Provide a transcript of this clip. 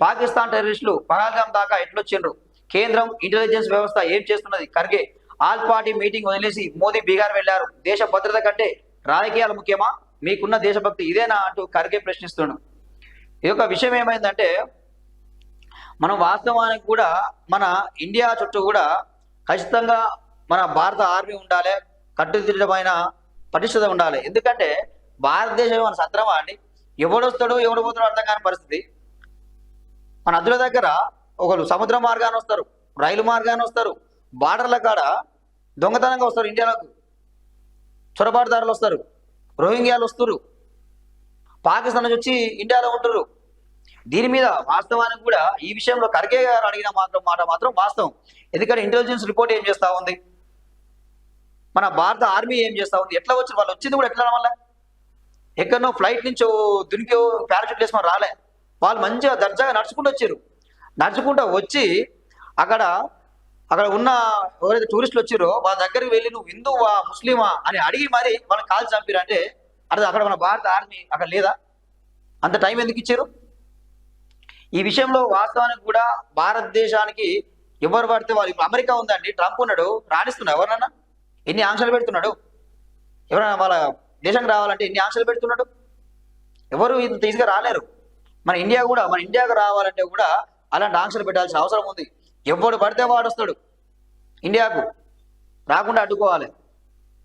పాకిస్తాన్ టెర్రరిస్టులు పహల్గాం దాకా ఎట్లొచ్చిండ్రు? కేంద్రం ఇంటెలిజెన్స్ వ్యవస్థ ఏం చేస్తున్నది? ఖర్గే ఆల్ పార్టీ మీటింగ్ వదిలేసి మోదీ బీహార్ వెళ్ళారు దేశ భద్రత కంటే రాజకీయాలు ముఖ్యమా? మీకున్న దేశభక్తి ఇదేనా అంటూ ఖర్గే ప్రశ్నిస్తున్నాడు ఈ యొక్క విషయం ఏమైందంటే మనం వాస్తవానికి కూడా మన ఇండియా చుట్టూ కూడా ఖచ్చితంగా మన భారత ఆర్మీ ఉండాలి కట్టుదిట్టమైన పటిష్టత ఉండాలి. ఎందుకంటే భారతదేశం మన సత్రమా అండి? ఎవడొస్తాడో ఎవడు పోతాడో అర్థం కాని పరిస్థితి. మన నదుల దగ్గర ఒకరు సముద్ర మార్గాన్ని వస్తారు రైలు మార్గాన్ని వస్తారు బార్డర్ల కాడ దొంగతనంగా వస్తారు ఇండియాలోకి. చొరబాటుదారులు వస్తారు రోహింగ్యాలు వస్తారు పాకిస్తాన్ నుంచి వచ్చి ఇండియాలో ఉంటారు దీని మీద వాస్తవానికి కూడా ఈ విషయంలో ఖర్గే గారు అడిగిన మాత్రం మాట మాత్రం వాస్తవం. ఎందుకంటే ఇంటెలిజెన్స్ రిపోర్ట్ ఏం చేస్తూ ఉంది? మన భారత ఆర్మీ ఏం చేస్తూ ఉంది? ఎట్లా వచ్చి వాళ్ళు వచ్చింది కూడా ఎట్లా వల్ల ఎక్కడనో ఫ్లైట్ నుంచి దునికో పారాచూట్ వేసుకొని రాలే. వాళ్ళు మంచిగా దర్జాగా నడుచుకుంటూ వచ్చారు. నడుచుకుంటూ వచ్చి అక్కడ అక్కడ ఉన్న ఎవరైతే టూరిస్టులు వచ్చారో వాళ్ళ దగ్గరికి వెళ్ళి నువ్వు హిందువా ముస్లిమా? అని అడిగి మరి వాళ్ళని కాల్ చంపారు అంటే అర్థం అక్కడ మన భారత ఆర్మీ అక్కడ లేదా? అంత టైం ఎందుకు ఇచ్చారు? ఈ విషయంలో వాస్తవానికి కూడా భారతదేశానికి ఎవరు పడితే వాళ్ళు ఇప్పుడు అమెరికా ఉందండి ట్రంప్ ఉన్నాడు రాణిస్తున్నాడు ఎవరినన్నా? ఎన్ని ఆంక్షలు పెడుతున్నాడు? ఎవరైనా వాళ్ళ దేశంకి రావాలంటే ఎన్ని ఆంక్షలు పెడుతున్నాడు? ఎవరు ఇంత ఈజీగా రాలేరు. మన ఇండియా కూడా మన ఇండియాకు రావాలంటే కూడా అలాంటి ఆంక్షలు పెట్టాల్సిన అవసరం ఉంది. ఎవడు పడితే వాడు వస్తాడు. ఇండియాకు రాకుండా అడ్డుకోవాలి.